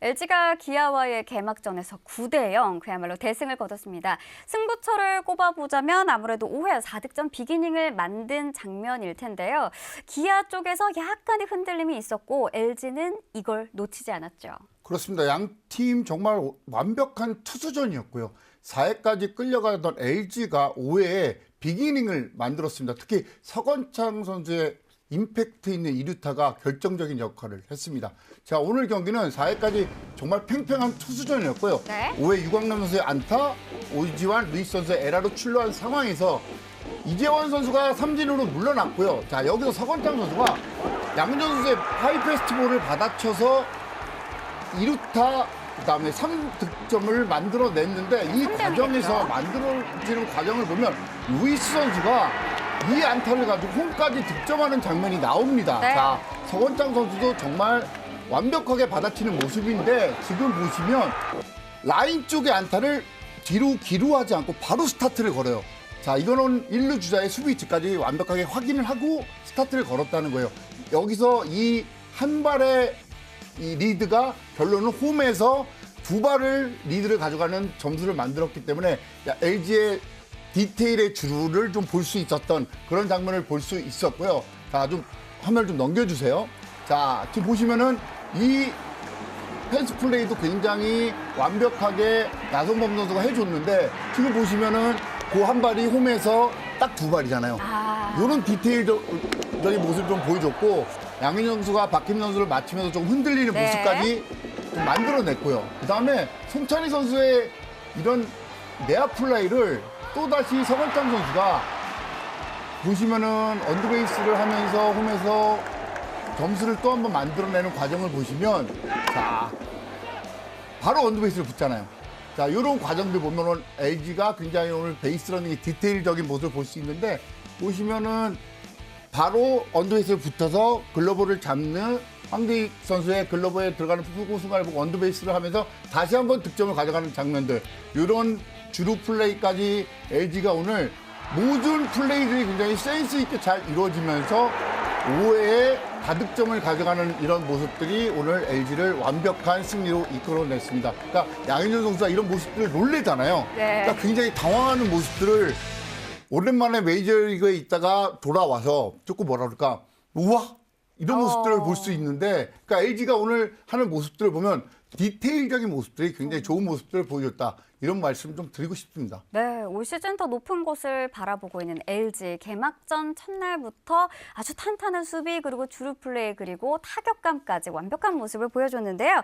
LG가 기아와의 개막전에서 9대 0 그야말로 대승을 거뒀습니다. 승부처를 꼽아보자면 아무래도 5회 4득점 비기닝을 만든 장면일 텐데요. 기아 쪽에서 약간의 흔들림이 있었고 LG는 이걸 놓치지 않았죠. 그렇습니다. 양 팀 정말 완벽한 투수전이었고요. 4회까지 끌려가던 LG가 5회에 비기닝을 만들었습니다. 특히 서건창 선수의 임팩트 있는 이루타가 결정적인 역할을 했습니다. 자, 오늘 경기는 4회까지 정말 팽팽한 투수전이었고요. 네. 5회 유광남 선수의 안타, 오지환, 루이스 선수의 에라로 출루한 상황에서 이재원 선수가 삼진으로 물러났고요. 자, 여기서 서건창 선수가 양준 선수의 하이패스트볼을 받아쳐서 2루타 그다음에 3득점을 만들어냈는데 이 과정에서. 만들어지는 과정을 보면 루이스 선수가 이 안타를 가지고 홈까지 득점하는 장면이 나옵니다. 네. 자, 서건창 선수도 정말 완벽하게 받아치는 모습인데 지금 보시면 라인 쪽의 안타를 뒤로 기루하지 않고 바로 스타트를 걸어요. 자, 이거는 1루 주자의 수비 위치까지 완벽하게 확인을 하고 스타트를 걸었다는 거예요. 여기서 이 한 발의 이 리드가 결론은 홈에서 두 발을 리드를 가져가는 점수를 만들었기 때문에 LG의 디테일의 주를 좀볼 수 있었던 그런 장면을 볼 수 있었고요. 자, 좀 화면을 좀 넘겨주세요. 자, 지금 보시면은 이 펜스 플레이도 굉장히 완벽하게 나성범 선수가 해줬는데 지금 보시면은 그 한 발이 홈에서 딱 두 발이잖아요. 아, 이런 디테일적인 모습을 좀 보여줬고 양현 선수가 박힘 선수를 맞추면서 좀 흔들리는 네. 모습까지 좀 만들어냈고요. 그 다음에 송찬희 선수의 이런 내야 플라이를 또다시 서건창 선수가 보시면은 언더베이스를 하면서 홈에서 점수를 또 한 번 만들어내는 과정을 보시면 자 바로 언더베이스를 붙잖아요. 자, 이런 과정들 보면은 LG가 굉장히 오늘 베이스러닝의 디테일적인 모습을 볼 수 있는데 보시면은 바로 언더베이스를 붙어서 글러브를 잡는 황대익 선수의 글러브에 들어가는 푸고 순간을 보고 언더베이스를 하면서 다시 한번 득점을 가져가는 장면들 이런 주루 플레이까지 LG가 오늘 모든 플레이들이 굉장히 센스 있게 잘 이루어지면서 5회에 다득점을 가져가는 이런 모습들이 오늘 LG를 완벽한 승리로 이끌어냈습니다. 그러니까 양현종 선수가 이런 모습들을 놀래잖아요. 네. 그러니까 굉장히 당황하는 모습들을 오랜만에 메이저리그에 있다가 돌아와서 조금 뭐라 그럴까 우와 이런 어. 모습들을 볼 수 있는데 그러니까 LG가 오늘 하는 모습들을 보면 디테일적인 모습들이 굉장히 좋은 모습들을 보여줬다 이런 말씀 좀 드리고 싶습니다. 네, 올 시즌 더 높은 곳을 바라보고 있는 LG 개막전 첫날부터 아주 탄탄한 수비 그리고 주루 플레이 그리고 타격감까지 완벽한 모습을 보여줬는데요.